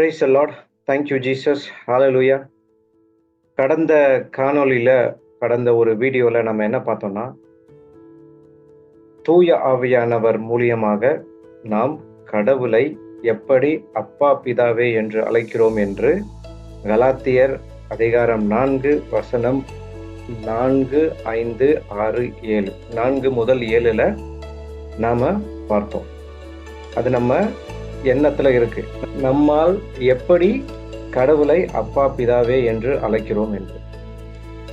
Praise lord thank you Jesus hallelujah கடந்த காணொளியில் கடந்த ஒரு வீடியோவில் நம்ம என்ன பார்த்தோம்னா தூய ஆவியானவர் மூலியமாக நாம் கடவுளை எப்படி அப்பா பிதாவே என்று அழைக்கிறோம் என்று கலாத்தியர் அதிகாரம் நான்கு வசனம் நான்கு ஐந்து ஆறு ஏழு. நான்கு முதல் ஏழில் நாம் பார்த்தோம். அது நம்ம எண்ணத்துல இருக்கு. நம்மால் எப்படி கடவுளை அப்பா பிதாவே என்று அழைக்கிறோம் என்று.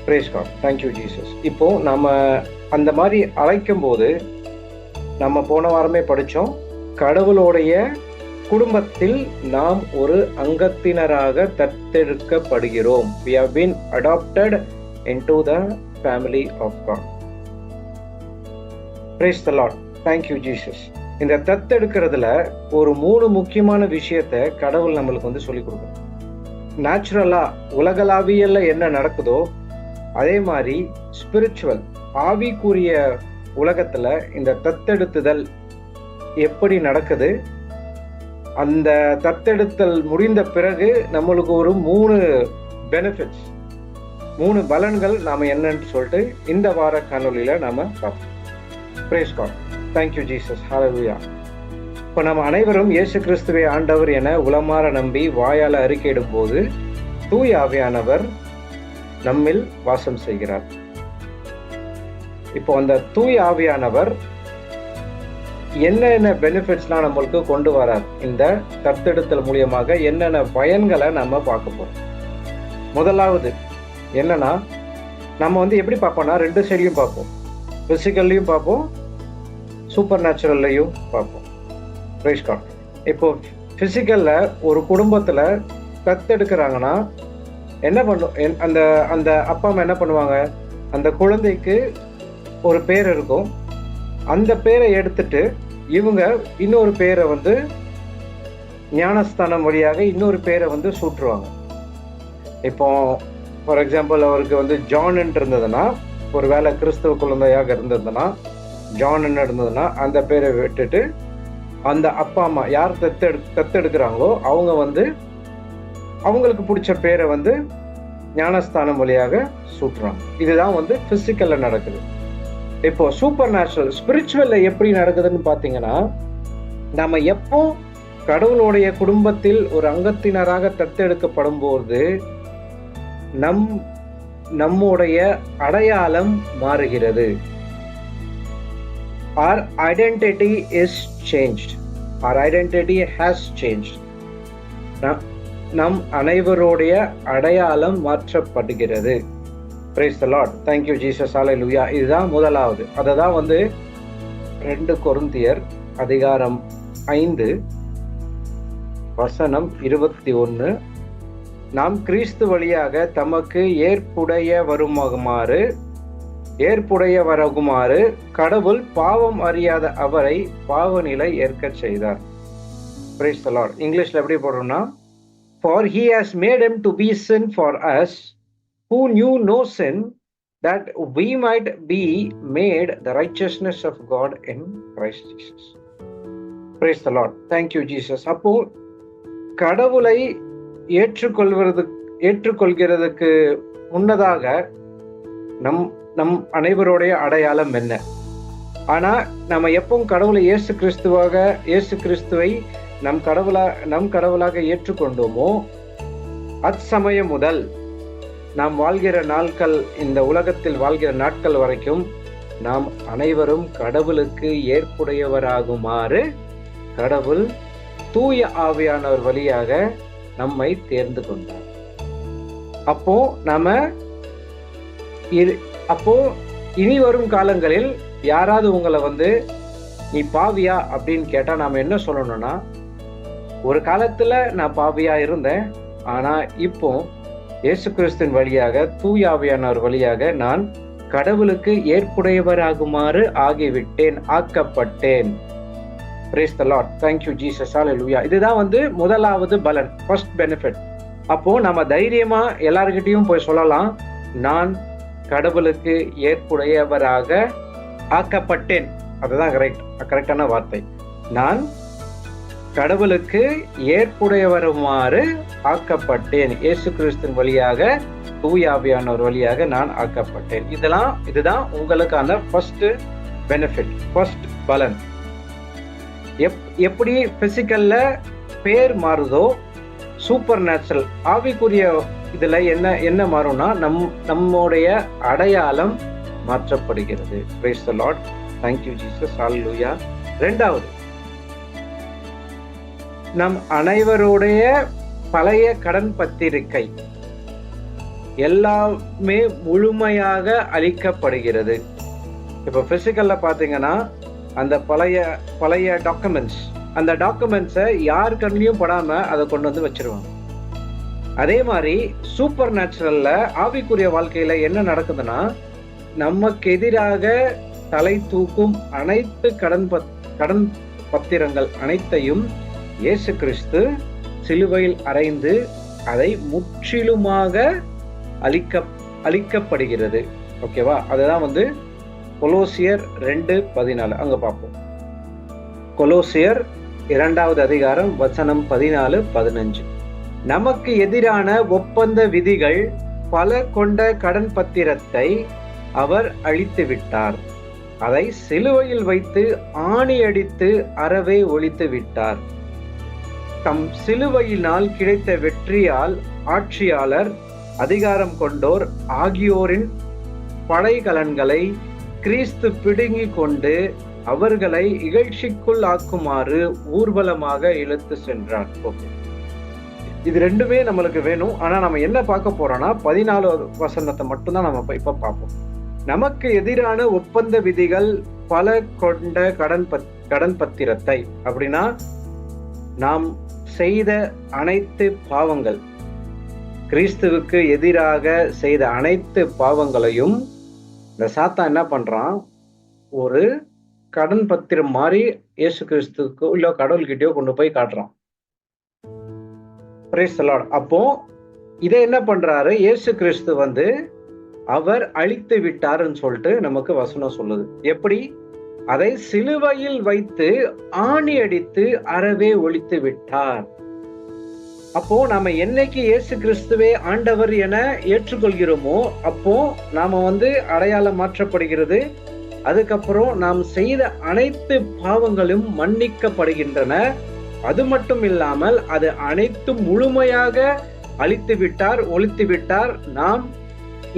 பிரேஸ் காட் தேங்க்யூ ஜீசஸ் இப்போ நம்ம அந்த மாதிரி அழைக்கும் போது நம்ம போன வாரமே படித்தோம் கடவுளுடைய குடும்பத்தில் நாம் ஒரு அங்கத்தினராக தத்தெடுக்கப்படுகிறோம். We have been adopted into family of god. Praise the lord thank you jesus. இந்த தத்தெடுக்கிறதுல ஒரு மூணு முக்கியமான விஷயத்த கடவுள் நம்மளுக்கு வந்து சொல்லி கொடுக்குறோம் நேச்சுரலா உலகளாவியல்ல என்ன நடக்குதோ அதே மாதிரி ஸ்பிரிச்சுவல் ஆவிக்குரிய உலகத்துல இந்த தத்தெடுத்துதல் எப்படி நடக்குது? அந்த தத்தெடுத்தல் முடிந்த பிறகு நம்மளுக்கு ஒரு மூணு பெனிஃபிட்ஸ் மூணு பலன்கள் நாம என்னன்னு சொல்லிட்டு இந்த வார காணொலியில நாம பார்ப்போம். பிரேஸ்கான் தேங்க்யூ ஜீசஸ் ஹalleluya இப்போ நம்ம அனைவரும் இயேசு கிறிஸ்துவை ஆண்டவர் என உளமாற நம்பி வாயால் அறிக்கையிடும் போது தூய ஆவியானவர் நம்மில் வாசம் செய்கிறார். இப்போ அந்த தூய் ஆவியானவர் என்னென்ன பெனிஃபிட்ஸ்லாம் நம்மளுக்கு கொண்டு வரார்? இந்த தத்தெடுத்தல் மூலியமாக என்னென்ன பயன்களை நம்ம பார்க்க போகிறோம் முதலாவது என்னன்னா நம்ம வந்து எப்படி பார்ப்போம்னா ரெண்டு சைடையும் பார்ப்போம். ஃபிசிக்கல்லையும் பார்ப்போம் சூப்பர் நேச்சுரல்லையும் பார்ப்போம் ரைஸ்கான் இப்போ ஃபிசிக்கலில் ஒரு குடும்பத்தில் தத்தெடுக்கிறாங்கன்னா என்ன பண்ணும்? என்- அந்த அந்த அப்பா அம்மா என்ன பண்ணுவாங்க? அந்த குழந்தைக்கு ஒரு பேர் இருக்கும். அந்த பேரை எடுத்துட்டு இவங்க இன்னொரு பேரை வந்து ஞானஸ்தானம் வழியாக இன்னொரு பேரை வந்து சூட்டுருவாங்க இப்போ ஃபார் எக்ஸாம்பிள் அவருக்கு வந்து ஜான்ன்ட்டு இருந்ததுன்னா ஒரு வேளை கிறிஸ்துவ குழந்தையாக இருந்ததுன்னா ஜான் இருந்ததுன்னா அந்த பேரை விட்டுட்டு அந்த அப்பா அம்மா யார் தத்தெடு தத்தெடுக்கிறாங்களோ அவங்க வந்து அவங்களுக்கு பிடிச்ச பேரை வந்து ஞானஸ்தானம் வழியாக சூட்டுறாங்க. இதுதான் வந்து பிசிக்கல்ல நடக்குது. இப்போ சூப்பர் நேச்சுரல் ஸ்பிரிச்சுவல்ல எப்படி நடக்குதுன்னு பாத்தீங்கன்னா நம்ம எப்போ கடவுளுடைய குடும்பத்தில் ஒரு அங்கத்தினராக தத்தெடுக்கப்படும் போது நம் நம்முடைய அடையாளம் மாறுகிறது. Our identity is changed. Our identity has changed. நம்- நம் அனைவருடைய அடையாளம் மாற்றப்படுகிறது. Praise the lord thank you Jesus hallelujah இதுதான் முதலாவது. அதை தான் வந்து ரெண்டு கொருந்தியர் அதிகாரம் ஐந்து வசனம் இருபத்தி ஒன்று நாம் கிறிஸ்து வழியாக தமக்கு ஏற்புடைய வருமாறு ஏற்புடையவரகுமாறு கடவுள் பாவம் அறியாத அவரை பாவநிலை ஏற்கச் செய்தார் பிரைஸ் தலார் இங்கிலீஷில் எப்படி போடுறோம்னா for he has made him to be sin for us who knew no sin that we might be made the righteousness of God in Christ Jesus praise the lord thank you Jesus அப்போ கடவுளை ஏற்றுக்கொள்வது ஏற்றுக்கொள்கிறதுக்கு முன்னதாக நம் நம் அனைவருடைய அடையாளம் என்ன? ஆனா நம்ம எப்பவும் கடவுளை இயேசு கிறிஸ்துவாக இயேசு கிறிஸ்துவை நம் கடவுளா நம் கடவுளாக ஏற்றுக்கொண்டோமோ அச்சமயம் முதல் நாம் வாழ்கிற நாட்கள் இந்த உலகத்தில் வாழ்கிற நாட்கள் வரைக்கும் நாம் அனைவரும் கடவுளுக்கு ஏற்புடையவராகுமாறு கடவுள் தூய ஆவியானவர் வழியாக நம்மை தேர்ந்து கொண்டார். அப்போ நாம இரு- அப்போ இனி வரும் காலங்களில் யாராவது உங்களை வந்து நீ பாவியா? அப்படின்னு கேட்டா நாம என்ன சொல்லணும்னா ஒரு காலத்துல நான் பாவியா இருந்தேன். ஆனா இப்போ இயேசு கிறிஸ்தின் வழியாக தூயாவியானவர் வழியாக நான் கடவுளுக்கு ஏற்புடையவராகுமாறு ஆகிவிட்டேன் ஆக்கப்பட்டேன். Praise the lord. Thank Jesus jesus. இதுதான் வந்து முதலாவது பலன் ஃபர்ஸ்ட் பெனிஃபிட் அப்போ நம்ம தைரியமா எல்லார்கிட்டயும் போய் சொல்லலாம். நான் கடவுளுக்கு ஏற்புடையவராக ஆக்கப்பட்டேன். அதுதான் கரெக்ட் கரெக்டான வார்த்தை. நான் கடவுளுக்கு ஏற்புடையவருமாறு ஆக்கப்பட்டேன். இயேசு கிறிஸ்துவின் வழியாக தூயாவியானவர் வழியாக நான் ஆக்கப்பட்டேன். இதெல்லாம் இதுதான் உங்களுக்கான ஃபர்ஸ்ட் பெனிஃபிட் ஃபர்ஸ்ட் பலன். எப் எப்படி பிசிக்கல்ல பேர் மாறுதோ சூப்பர் நேச்சுரல் ஆவிக்குரிய இதில் என்ன என்ன மாறும்னா நம் நம்முடைய அடையாளம் மாற்றப்படுகிறது. Praise the lord thank you Jesus hallelujah ரெண்டாவது நம் அனைவருடைய பழைய கடன் பத்திரிகை எல்லாமே முழுமையாக அளிக்கப்படுகிறது. இப்போ பிசிக்கல்ல பார்த்தீங்கன்னா அந்த பழைய பழைய டாக்குமெண்ட்ஸ் அந்த டாக்குமெண்ட்ஸை யார் கண்ணிலையும் படாமல் அதை கொண்டு வந்து வச்சிருவாங்க. அதே மாதிரி சூப்பர் நேச்சுரல்ல ஆவிக்குரிய வாழ்க்கையில என்ன நடக்குதுன்னா நமக்கு எதிராக தலை தூக்கும் அனைத்து கடன் பத் கடன் பத்திரங்கள் அனைத்தையும் இயேசு கிறிஸ்து சிலுவையில் அறைந்து அதை முற்றிலுமாக அழிக்க அழிக்கப்படுகிறது. ஓகேவா அதுதான் வந்து கொலோசியர் ரெண்டு பதினாலு. அங்க பார்ப்போம். கொலோசியர் இரண்டாவது அதிகாரம் வசனம் பதினாலு பதினஞ்சு. நமக்கு எதிரான ஒப்பந்த விதிகள் பல கொண்ட கடன் பத்திரத்தை அவர் அழித்துவிட்டார் அதை சிலுவையில் வைத்து ஆணியடித்து அறவே ஒழித்து விட்டார். தம் சிலுவையினால் கிடைத்த வெற்றியால் ஆட்சியாளர் அதிகாரம் கொண்டோர் ஆகியோரின் படைகலன்களை கிறிஸ்து பிடுங்கிக் கொண்டு அவர்களை இகழ்ச்சிக்குள் ஆக்குமாறு ஊர்வலமாக இழுத்து சென்றார். இது ரெண்டுமே நம்மளுக்கு வேணும். ஆனால் நம்ம என்ன பார்க்க போறோம்னா பதினாலு வசனத்தை மட்டும்தான் நம்ம இப்ப பார்ப்போம். நமக்கு எதிரான ஒப்பந்த விதிகள் பல கொண்ட கடன் பத் கடன் பத்திரத்தை. அப்படின்னா நாம் செய்த அனைத்து பாவங்கள் கிறிஸ்துவுக்கு எதிராக செய்த அனைத்து பாவங்களையும் இந்த சாத்தா என்ன பண்றான்? ஒரு கடன் பத்திரம் மாதிரி இயேசு கிறிஸ்துக்கோ இல்லை கடவுள்கிட்டயோ கொண்டு போய் காட்டுறான். அப்போ இதை என்ன பண்றாரு? இயேசு கிறிஸ்து வந்து அவர் அழித்து விட்டாருன்னு சொல்லிட்டு நமக்கு வசனம் சொல்லுது. எப்படி? அதை சிலுவையில் வைத்து ஆணி அடித்து அறவே ஒழித்து விட்டார். அப்போ நாம என்னைக்கு இயேசு கிறிஸ்துவே ஆண்டவர் என ஏற்றுக்கொள்கிறோமோ அப்போ நாம வந்து அடையாளம் மாற்றப்படுகிறது. அதுக்கப்புறம் நாம் செய்த அனைத்து பாவங்களும் மன்னிக்கப்படுகின்றன. அது மட்டும் இல்லாமல் அது அனைத்தும் முழுமையாக அழித்து விட்டார் ஒழித்து விட்டார். நாம்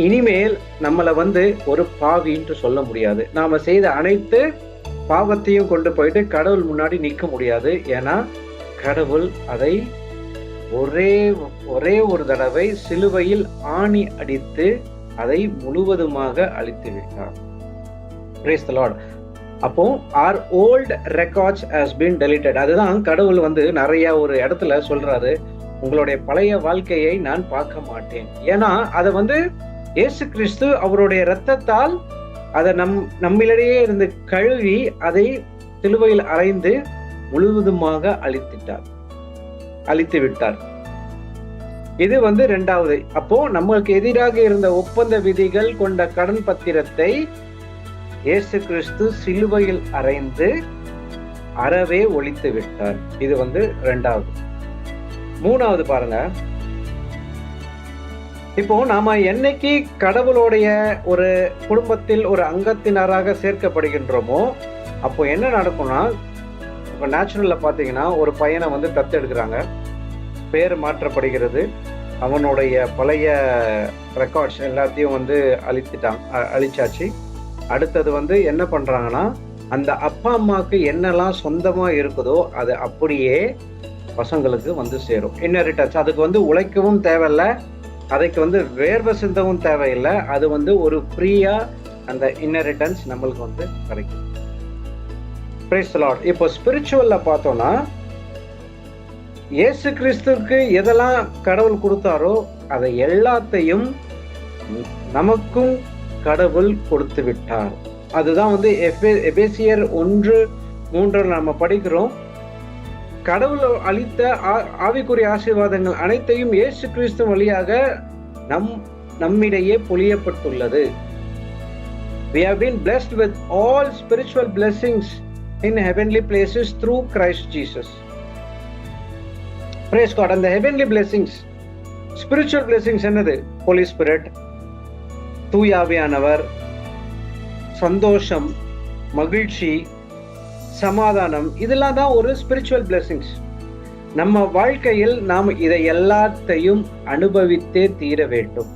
இனிமேல் நம்மளை வந்து ஒரு பாவின்னு சொல்ல முடியாது. நாம செய்த அனைத்து பாவத்தையும் கொண்டு போயிட்டு கடவுள் முன்னாடி நிற்க முடியாது. ஏன்னா கடவுள் அதை ஒரே ஒரே ஒரு தடவை சிலுவையில் ஆணி அடித்து அதை முழுவதுமாக அழித்து விட்டார். அப்போ our old records has been deleted அதுதான் கடவுள் வந்து நிறைய ஒரு இடத்துல சொல்றாரு உங்களுடைய பழைய வாழ்க்கையை நான் பார்க்க மாட்டேன். ஏன்னா அதை வந்து இயேசு கிறிஸ்து அவருடைய ரத்தத்தால் அதை நம் நம்மளிடையே இருந்து கழுவி அதை சிலுவையில் அரைந்து முழுவதுமாக அழித்துட்டார். அழித்து விட்டார். இது வந்து ரெண்டாவது. அப்போ நம்மளுக்கு எதிராக இருந்த ஒப்பந்த விதிகள் கொண்ட கடன் பத்திரத்தை இயேசு கிறிஸ்து சிலுவையில் அரைந்து அறவே ஒழித்து விட்டார். இது வந்து ரெண்டாவது மூணாவது பாருங்க. இப்போ நாம என்னைக்கு கடவுளுடைய ஒரு குடும்பத்தில் ஒரு அங்கத்தினராக சேர்க்கப்படுகின்றோமோ அப்போ என்ன நடக்கும்னா இப்போ நேச்சுரல்ல பார்த்தீங்கன்னா ஒரு பையனை வந்து தத்தெடுக்கிறாங்க. பேர் மாற்றப்படுகிறது. அவனுடைய பழைய ரெக்கார்ட்ஸ் எல்லாத்தையும் வந்து அழித்துட்டாங்க அழிச்சாச்சு. அடுத்தது வந்து என்ன பண்ணுறாங்கன்னா அந்த அப்பா அம்மாவுக்கு என்னெல்லாம் சொந்தமாக இருக்குதோ அது அப்படியே பசங்களுக்கு வந்து சேரும். இன்னரிட்டன்ஸ் அதுக்கு வந்து உழைக்கவும் தேவையில்ல. அதுக்கு வந்து வேர்வை சிந்தவும் தேவையில்லை. அது வந்து ஒரு ஃப்ரீயாக அந்த இன்னரிட்டன்ஸ் நம்மளுக்கு வந்து கிடைக்கும். இப்போ ஸ்பிரிச்சுவலில் பார்த்தோன்னா இயேசு கிறிஸ்துக்கு எதெல்லாம் கடவுள் கொடுத்தாரோ அதை எல்லாத்தையும் நமக்கும் கடவுள் கொடுத்து விட்டார். அதுதான் வந்து எபேசியர் ஒன்று மூன்றில் நம்ம படிக்கிறோம். கடவுள் அளித்த ஆவிக்குரிய ஆசீர்வாதங்கள் அனைத்தையும் இயேசு கிறிஸ்து வழியாக நம் நம்மிடையே பொழியப்பட்டுள்ளது. We have been blessed with all spiritual blessings in heavenly places through Christ Jesus. Praise God அந்த ஹெவன்லி பிளெஸிங்ஸ் ஸ்பிரிச்சுவல் பிளெஸிங்ஸ் என்னது? ஹோலி ஸ்பிரிட் தூயாவியானவர் சந்தோஷம் மகிழ்ச்சி சமாதானம் இதெல்லாம் தான் ஒரு ஸ்பிரிச்சுவல் பிளெஸிங்ஸ் நம்ம வாழ்க்கையில் நாம் இதை எல்லாத்தையும் அனுபவித்தே தீர வேண்டும்.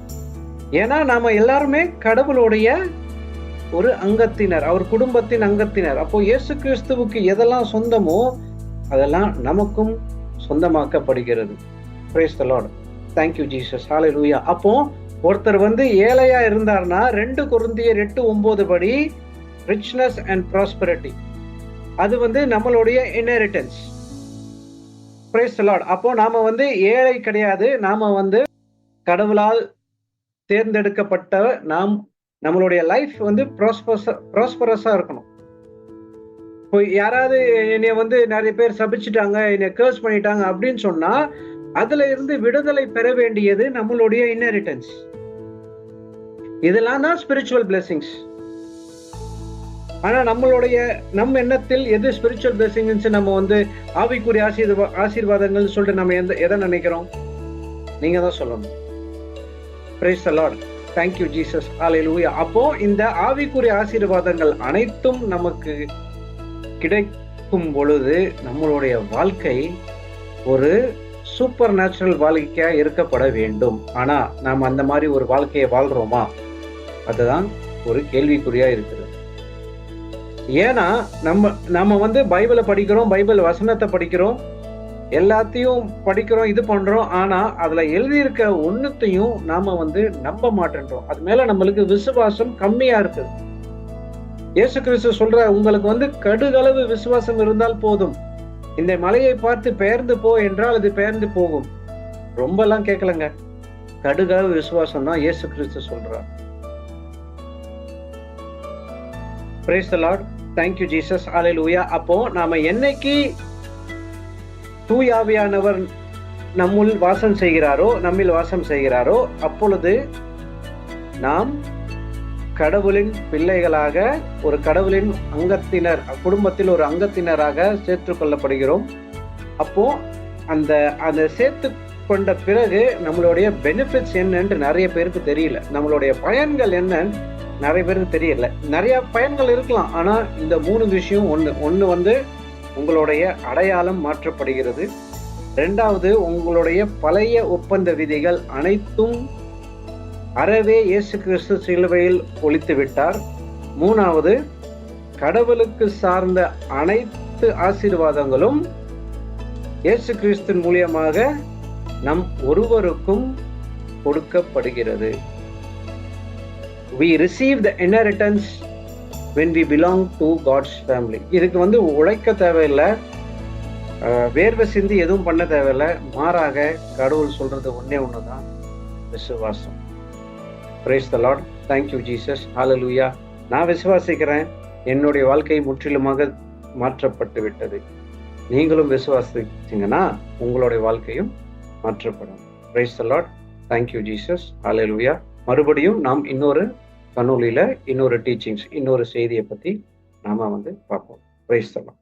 ஏன்னா நாம் எல்லாருமே கடவுளுடைய ஒரு அங்கத்தினர் அவர் குடும்பத்தின் அங்கத்தினர். அப்போ இயேசு கிறிஸ்துவுக்கு எதெல்லாம் சொந்தமோ அதெல்லாம் நமக்கும் சொந்தமாக்கப்படுகிறது. Praise the lord thank you Jesus hallelujah அப்போ ஒருத்தர் வந்து ஏழையா இருந்தார்னா ரெண்டு குருந்தியர் எட்டு ஒன்பது படி ரிச்னஸ் அண்ட் ப்ராஸ்பரிட்டி அது வந்து நம்மளுடைய இன்ஹெரிட்டன்ஸ் பிரைஸ் லார்ட் அப்போ நாம வந்து ஏழை கிடையாது. நாம வந்து கடவுளால் தேர்ந்தெடுக்கப்பட்ட நாம் நம்மளுடைய லைஃப் வந்து ப்ராஸ்பரஸா இருக்கணும். இப்போ யாராவது என்னைய வந்து நிறைய பேர் சபிச்சுட்டாங்க என்னை கேர்ஸ் பண்ணிட்டாங்க அப்படின்னு சொன்னா அதுல இருந்து விடுதலை பெற வேண்டியது நம்மளுடைய இன்ஹெரிட்டன்ஸ் இதெல்லாம் தான் ஸ்பிரிச்சுவல் பிளெஸிங்ஸ் ஆனால் நம்மளுடைய நம் எண்ணத்தில் எது ஸ்பிரிச்சுவல் பிளெஸிங்ஸ் நம்ம வந்து ஆவிக்குரிய ஆசீர்வா ஆசீர்வாதங்கள் சொல்லிட்டு நம்ம எந்த எதை நினைக்கிறோம்? நீங்க தான் சொல்லணும். Praise lord thank you Jesus hallelujah அப்போ இந்த ஆவிக்குரிய ஆசீர்வாதங்கள் அனைத்தும் நமக்கு கிடைக்கும் பொழுது நம்மளுடைய வாழ்க்கை ஒரு சூப்பர் நேச்சுரல் வாழ்க்கையாக இருக்கப்பட வேண்டும். ஆனால் நாம் அந்த மாதிரி ஒரு வாழ்க்கையை வாழ்கிறோமா அதுதான் ஒரு கேள்விக்குறியா இருக்குது ஏன்னா நம்ம நம்ம வந்து பைபிளை படிக்கிறோம் பைபிள் வசனத்தை படிக்கிறோம் எல்லாத்தையும் படிக்கிறோம் இது பண்றோம் ஆனா அதுல எழுதியிருக்க ஒண்ணுத்தையும் நாம வந்து நம்ப மாட்டேன்றோம். அது மேல நம்மளுக்கு விசுவாசம் கம்மியா இருக்குது. இயேசு கிறிஸ்து சொல்ற உங்களுக்கு வந்து கடுகளவு விசுவாசம் இருந்தால் போதும். இந்த மலையை பார்த்து பெயர்ந்து போ என்றால் அது பெயர்ந்து போகும். ரொம்ப எல்லாம் கேட்கலங்க. கடுகளவு விசுவாசம் தான் இயேசு கிறிஸ்து சொல்றார். Praise the lord thank you Jesus hallelujah அப்போ நாம என்னைக்கு தூயாவியானவர் நம்முள் வாசம் செய்கிறாரோ நம்மில் வாசம் செய்கிறாரோ அப்பொழுது நாம் கடவுளின் பிள்ளைகளாக ஒரு கடவுளின் அங்கத்தினர் குடும்பத்தில் ஒரு அங்கத்தினராக சேர்த்து கொள்ளப்படுகிறோம். அப்போ அந்த அந்த சேர்த்து கொண்ட பிறகு நம்மளுடைய பெனிஃபிட்ஸ் என்னன்னு நிறைய பேருக்கு தெரியல. நம்மளுடைய பயன்கள் என்னன்னு நிறைய பேருக்கு தெரியல. நிறைய பயன்கள் இருக்கலாம். ஆனா இந்த மூணு விஷயம் ஒன்று ஒன்று வந்து உங்களுடைய அடையாளம் மாற்றப்படுகிறது. ரெண்டாவது உங்களுடைய பழைய ஒப்பந்த விதிகள் அனைத்தும் அறவே இயேசு கிறிஸ்து சிலுவையில் ஒழித்து விட்டார். மூணாவது கடவுளுக்கு சார்ந்த அனைத்து ஆசீர்வாதங்களும் இயேசு கிறிஸ்தின் மூலியமாக நம் ஒருவருக்கும் கொடுக்கப்படுகிறது. We receive the inheritance when we belong to God's family இதுக்கு வந்து உழைக்க தேவையில்லை. வேர்வை சிந்தி எதுவும் பண்ண தேவையில்லை. மாறாக கடவுள் சொல்றது ஒன்று தான் விசுவாசம். Praise the lord thank you Jesus hallelujah நான் விசுவாசிக்கிறேன். என்னுடைய வாழ்க்கை முற்றிலுமாக மாற்றப்பட்டு விட்டது நீங்களும் விசுவாசிச்சிங்கன்னா உங்களுடைய வாழ்க்கையும் மாற்றப்படும். Praise the lord thank you Jesus hallelujah மறுபடியும் நாம் இன்னொரு கனொலியில இன்னொரு டீச்சிங்ஸ் இன்னொரு செய்தியை பற்றி நாம் வந்து பார்ப்போம். பிரைஸ் தரலாம்